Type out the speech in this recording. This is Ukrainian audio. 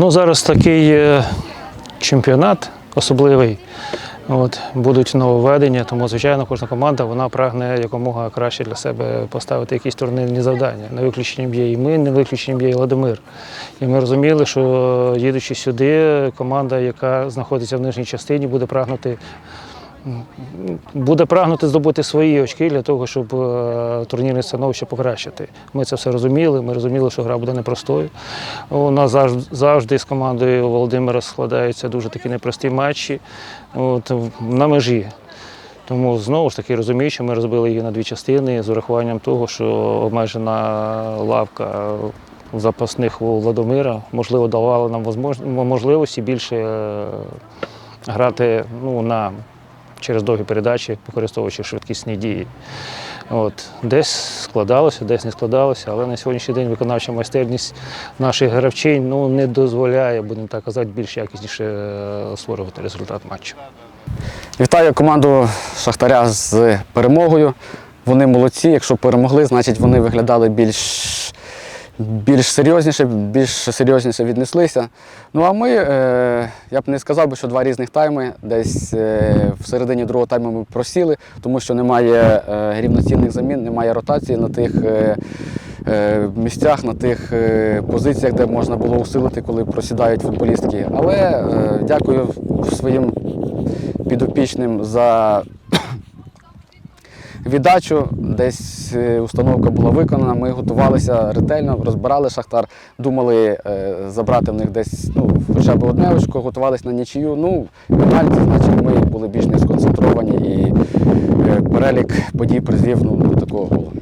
Ну, зараз такий е, чемпіонат особливий. От, будуть нововведення, тому, звичайно, кожна команда вона прагне якомога краще для себе поставити якісь турнірні завдання. Не виключенням є і ми, не виключенням є і Владимир. І ми розуміли, що їдучи сюди, команда, яка знаходиться в нижній частині, буде прагнути буде прагнути здобути свої очки для того, щоб е, турнірне становище покращити. Ми це все розуміли. Ми розуміли, що гра буде непростою. У нас завжди, з командою Володимира складаються дуже такі непрості матчі от, на межі. Тому знову ж таки розумію, що ми розбили її на дві частини з урахуванням того, що обмежена лавка запасних Владомира можливо давала нам можливості більше е, грати ну, на через довгі передачі, використовуючи швидкісні дії. От. Десь складалося, десь не складалося, але на сьогоднішній день виконавча майстерність наших гравчинь ну, не дозволяє, будемо так казати, більш якісніше е, створювати результат матчу. Вітаю команду Шахтаря з перемогою. Вони молодці. Якщо перемогли, значить вони виглядали більш, більш серйозніше, більш серйозніше віднеслися. Ну а ми, е, я б не сказав би, що два різних тайми. Десь е, в середині другого тайму ми просіли, тому що немає е, рівноцінних замін, немає ротації на тих. Місцях на тих позиціях, де можна було усилити, коли просідають футболістки. Але дякую своїм підопічним за віддачу. Десь е, установка була виконана. Ми готувалися ретельно, розбирали шахтар, думали е, забрати в них десь ну, хоча б одне очко, готувалися на нічию. Ну, пенальті, значить, ми були більш не сконцентровані і е, перелік подій призвів ну, до такого голу.